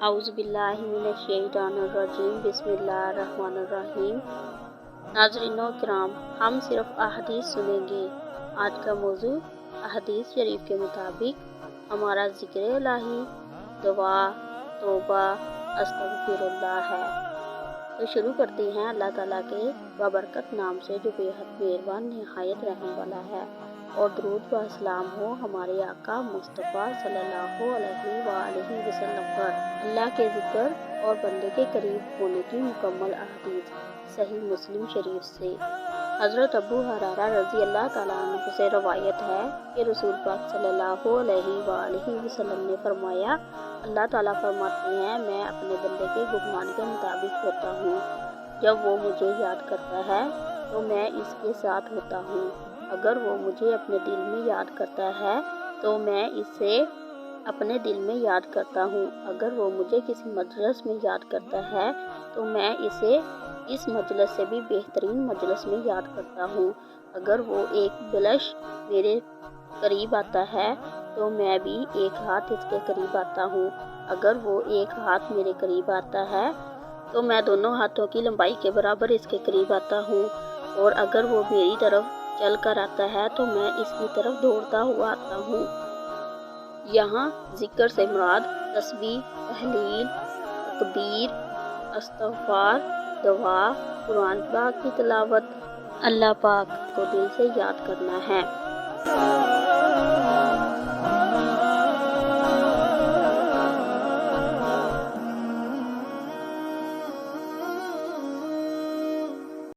اعوذ باللہ من الشیطان الرجیم، بسم اللہ الرحمن الرحیم۔ ناظرین و کرام، ہم صرف احادیث سنیں گے۔ آج کا موضوع احادیث شریف کے مطابق۔ ہمارا ذکر الہی، دعا، توبہ استغفر اللہ ہے۔ تو شروع کرتے ہیں۔ اللہ تعالیٰ کے بابرکت نام سے جو بے حد مہربان، نہایت رہنے والا ہے۔ اور درود و اسلام ہو ہمارے آقا مصطفیٰ صلی اللہ علیہ وآلہ وسلم پر۔ اللہ کے ذکر اور بندے کے قریب ہونے کی مکمل احادیث صحیح مسلم شریف سے۔ حضرت ابو حرارہ رضی اللہ تعالیٰ عنہ سے روایت ہے کہ رسول پاک صلی اللہ علیہ وآلہ وسلم نے فرمایا، اللہ تعالیٰ فرماتے ہیں، میں اپنے بندے کے گمان کے مطابق ہوتا ہوں۔ جب وہ مجھے یاد کرتا ہے تو میں اس کے ساتھ ہوتا ہوں۔ اگر وہ مجھے اپنے دل میں یاد کرتا ہے، تو میں اسے اپنے دل میں یاد کرتا ہوں۔ اگر وہ مجھے کسی مجلس میں یاد کرتا ہے، تو میں اسے اس مجلس سے بھی بہترین مجلس میں یاد کرتا ہوں۔ اگر وہ ایک بلش میرے قریب آتا ہے، تو میں بھی ایک ہاتھ اس کے قریب آتا ہوں۔ اگر وہ ایک ہاتھ میرے قریب آتا ہے، تو میں دونوں ہاتھوں کی لمبائی کے برابر اس کے قریب آتا ہوں۔ اور اگر وہ میری طرف چل کر آتا ہے تو میں اس کی طرف دوڑتا ہوا آتا ہوں۔ یہاں ذکر سے مراد تسبیح، تحلیل، تکبیر، استغفار، دعا، قرآن پاک کی تلاوت۔ اللہ پاک کو دل سے یاد کرنا ہے۔